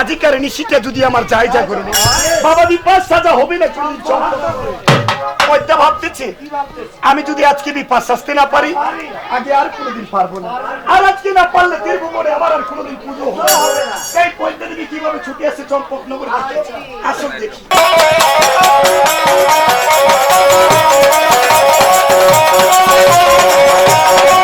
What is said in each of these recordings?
আজিকার নিশিটা যদি আমার জায়জা করে নি বাবা বিপাস সাজা হবে না ভাবতেছি। আমি যদি আজকে বিপাস আসতে না পারি, আগে আর কোনোদিন পারব না। আর আজকে না পারলে দীর্ঘ করে আমার আর কোনোদিন পুজো হবে না। সেই পয়সা দিকে কীভাবে ছুটে আসে চম্পক নগর আসুন দেখি। উনি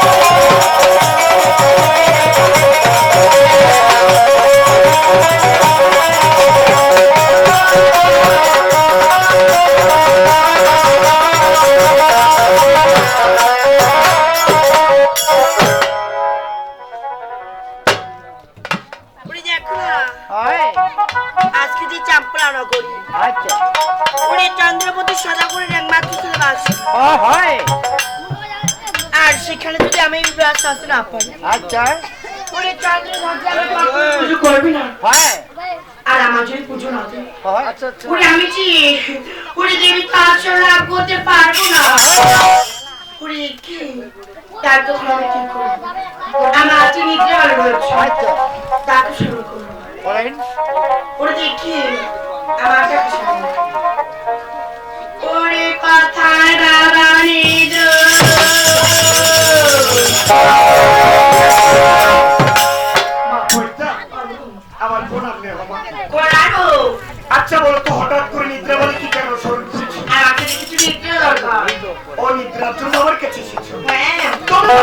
আচ্ছা আচ্ছা। উনি আমি কি উনি দেবী তো আসলে লাভ করতে পারব না। উনি কি? তার তখন আমি কি করব? আমার আজকে নিদ্রা ভালো রয়েছে আচ্ছা। তাকে শুরু করব। বলেন। ওরে দেখি আমার কাছে ওরে কথায় বাবা নিজ। আচ্ছা বলো তো হঠাৎ করে নিদ্রা বলে কি কেন? স্মরণ আর আগে কিছু নিতে দরকার। ও নিদ্রার জন্য আমার কাছে এসেছ। হ্যাঁ। তবে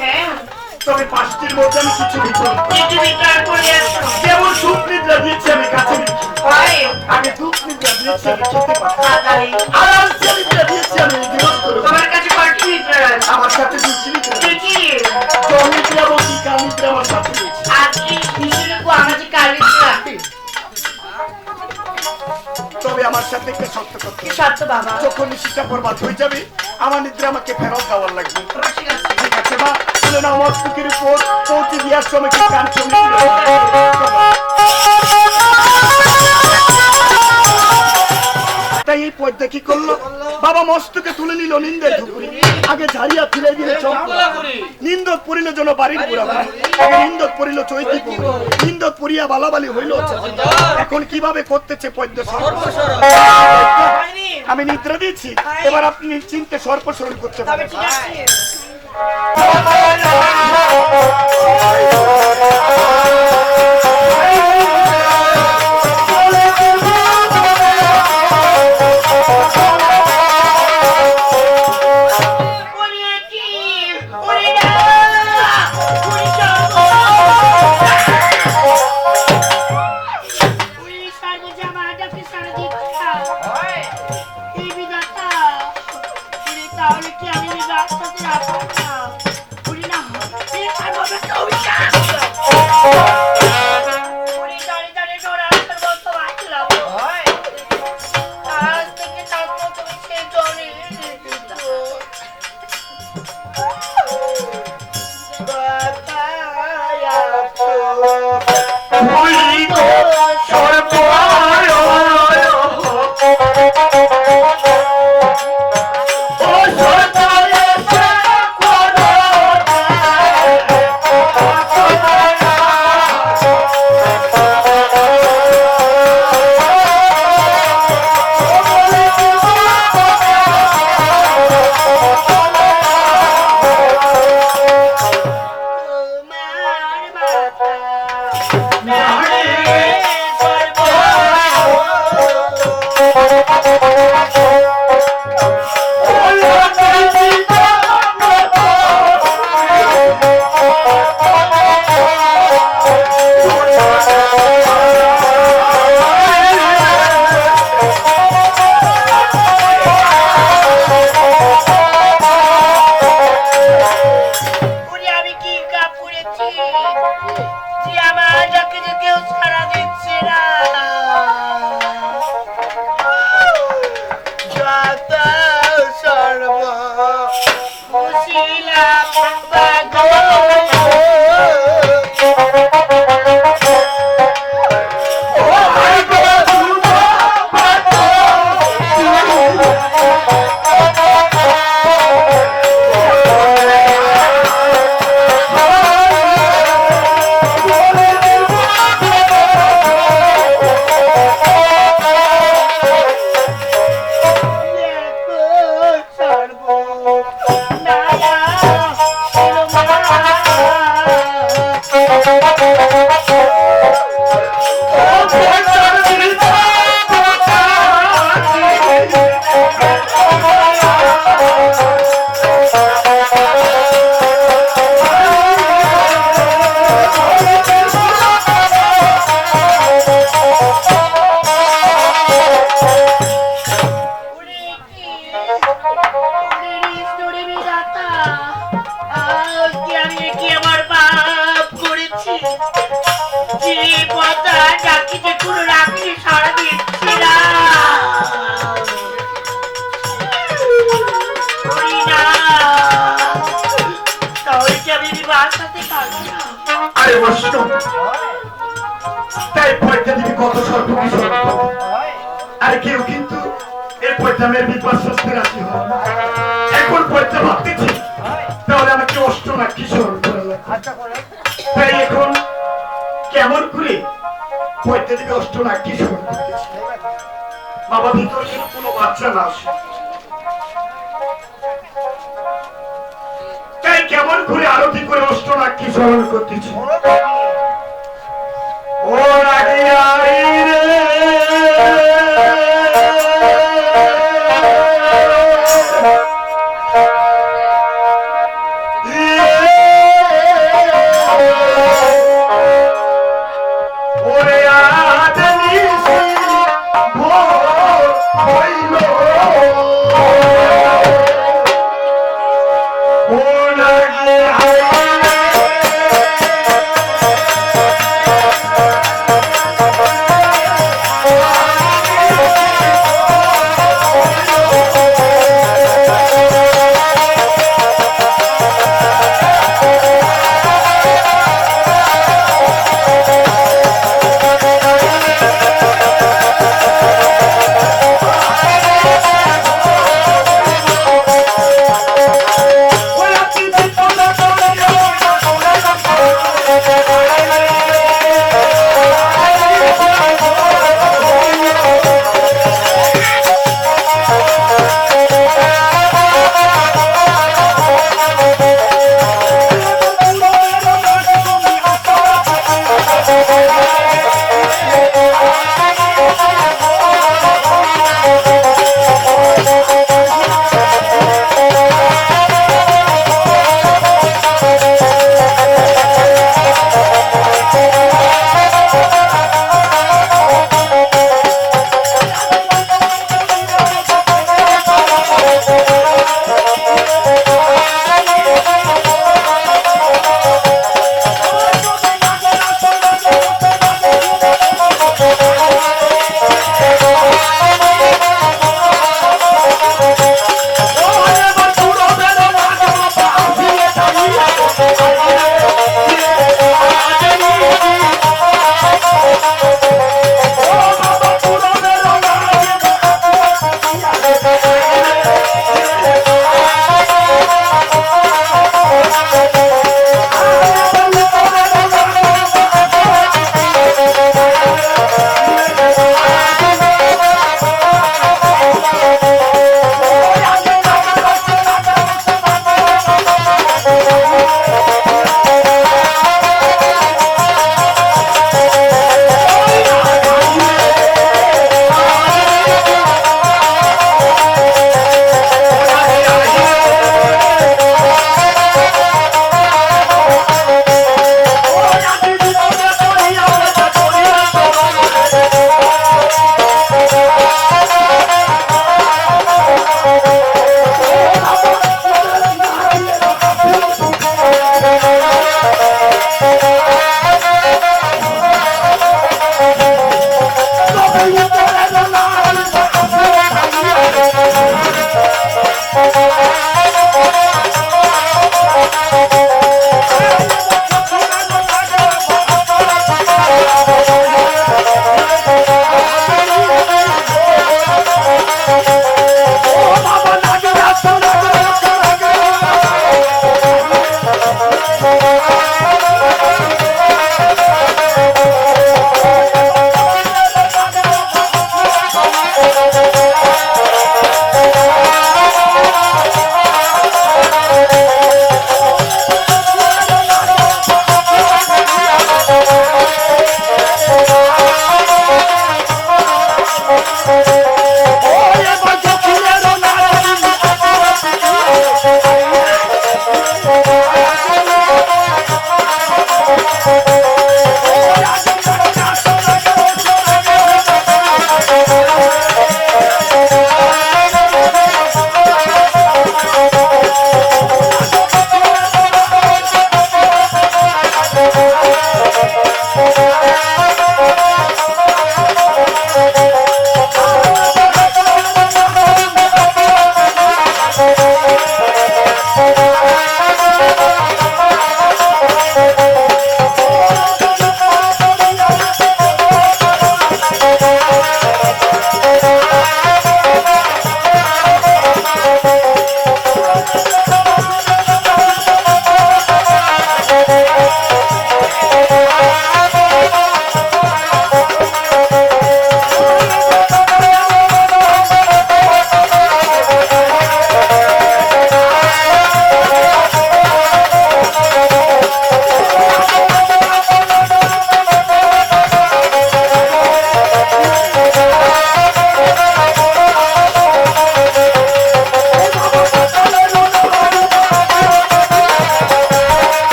হ্যাঁ। পাঁচটির মধ্যে আমি কিছু যেমন সুখ নিদ্রা দিয়েছি আমি কাছে আগে দুঃখ নিদ্রা দিয়েছি আমি খেতে পারতাম বাবা। যখন বরবাদ হয়ে যাবে আমার নিদ্রা আমাকে ফেরত দেওয়ার লাগবে। ঠিক আছে মা? আমার উপর পৌঁছে দেওয়ার সময় কি গান তাই এই পদ্মা কি করল। বাবা মস্তকে তুলে নিল নিন্দে ধুপুরি আগে ঝাড়িয়া ফিরে দিলে নিন্দক পড়িল জন বাড়ির পুরা আগে নিন্দক পড়িল চৈতি নিন্দক পড়িয়া বালাবালি হইল এখন কীভাবে করতেছে পদ্ম আমি নিদ্রা দিয়েছি। এবার আপনি চিন্তে সর্পসরণ করতে পারেন। ওরে আরে বৈষ্ণব তাই পয়টা দিবি কত স্বল্প আর কেউ কিন্তু এই পয়টামের বিপাস রাখি হয় এখন পয়টা ভাবতেছি তাহলে আমাকে অষ্ট না কি স্মরণ তাই এখন কেমন করে পয়টা দিবি অষ্ট না কি স্মরণ বাবা ভিতর কোনো বাচ্চা না আসে। করে আরতি করে অষ্টনাক্ষী স্মরণ করতেছি ও রাগিয়ারি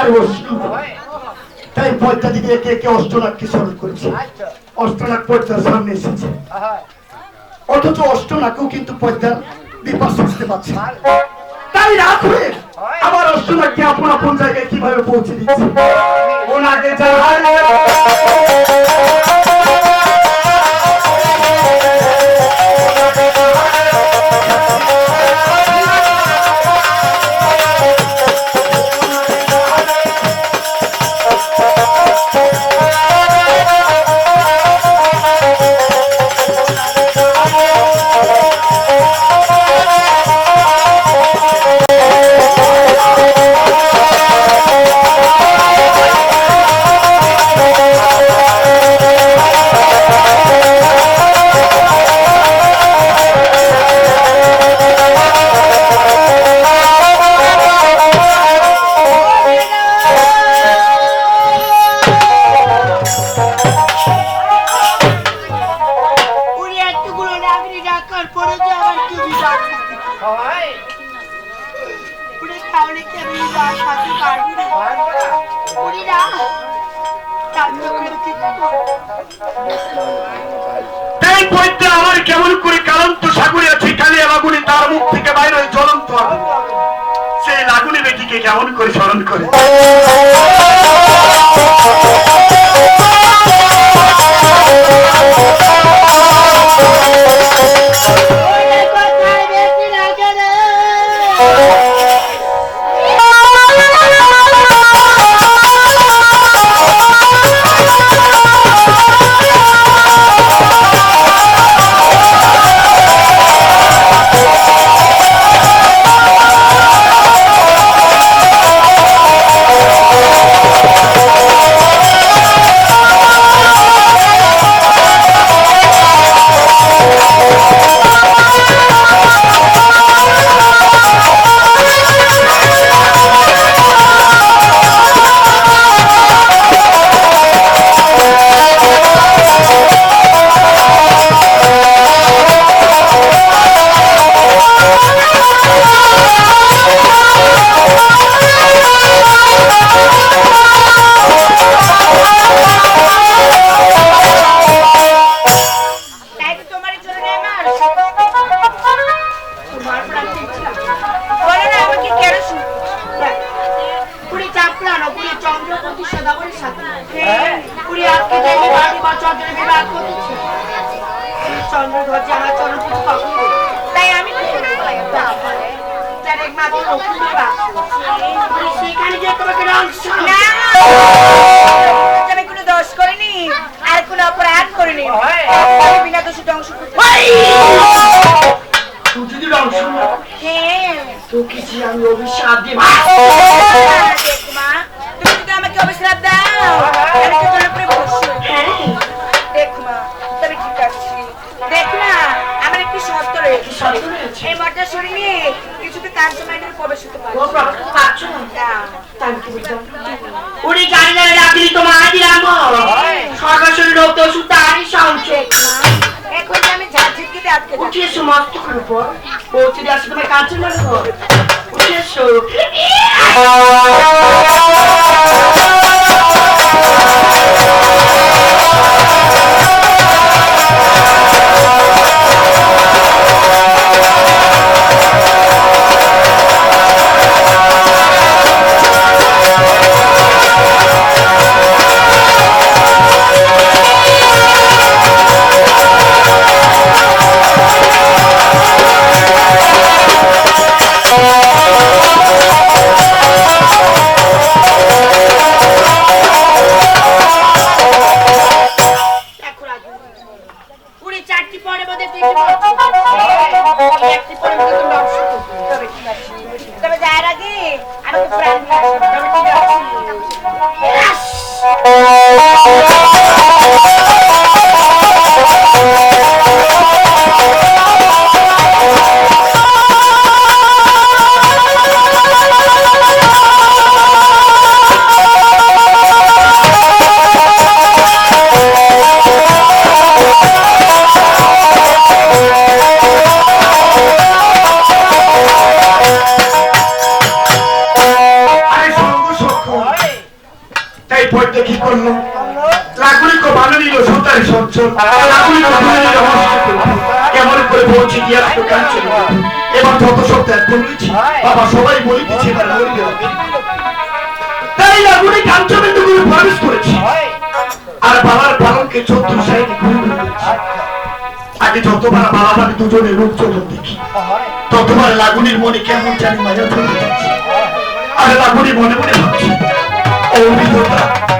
আর অশ্রু তাই পয়তা দিকে কে কে অষ্টনাথকে স্মরণ করেছে? লাখ পয়তার সামনে এসেছে। অথচ অষ্টনাকেও কিন্তু পয়তার বিপাস আসতে পারছে তাই রাত হয়ে অষ্ট অষ্টনাথকে আপন আপন জায়গায় কীভাবে পৌঁছে দিচ্ছে? ওনাকে নাগরি ডাকার পরে যে আবার তুমি ডাকবে উনি তাহলে কেমনি ডাকাতে পারবি না উনি না ডাকতে পারবে কি করব? তাই পদ্মা আমার কেমন করে কালন্ত সাগরে আছে কালিয়া লাগুনি তার মুখ থেকে বাইরে জ্বলন্ত। সেই লাগুনি বেটিকে কেমন করে স্মরণ করে চন্দ্রপতি সদাগরের সাথে পুরি আজকে দেবী বাড়ি বা চন্দ্রের বিবাহ করতেছে চন্দ্র ধরছে আমার কখন তাই আমি করব? তার একমাত্র লক্ষ্মী বাস সেখানে গিয়ে তোমাকে রংস আমি কোনো দোষ করিনি আর কোনো অপরাধ করিনি বিনা দোষে ধ্বংস তুই যদি অংশ হ্যাঁ। তোকে যে আমি অভিশাপ দিব দেখমা তুমি যদি আমাকে অবিশ্রাপ দাও উপরে দেখমা তবে ঠিক আছে দেখ না আমার একটি শর্ত রয়েছে এই মর্যাদা সরিয়ে কিছুতে কাঞ্চন মাইনের প্রবেশ হতে পারো উনি জানি না রাখলি তোমার আদি রাম সর্বশরী রোগ তো সুতা আনি সংচে এখন আমি ঝাঁঝিটকে আটকে যাচ্ছি উঠে এসো, মস্ত করে পর। পৌঁছে দিয়ে আসো, তোমার কাছে না উঠে Thank you. তবে ঠিক আছে তবে যার আগে আমাকে প্রাণ পয়টা কি করল? লাগুলি কো ভালো নিল সন্তানের সচ্ছল লাগুলি কো ভালো নিল কেমন করে বলছি, কি আর তো কাজ চলে এবার যত সব ত্যাগ করছি, বাবা সবাই বলিতেছে এবার না। তাই লাগুলি কাঞ্চনের দুগুলো প্রবেশ করেছি। আর বাবার পালনকে চোদ্দ সাইডে ঘুরে। আগে যতবার বাবা আমি দুজনের রূপ চলন দেখি, ততবার লাগুনির মনে কেমন জানি মায়া ধরে যাচ্ছে। আর লাগুনি মনে মনে ভাবছি ও বিধবা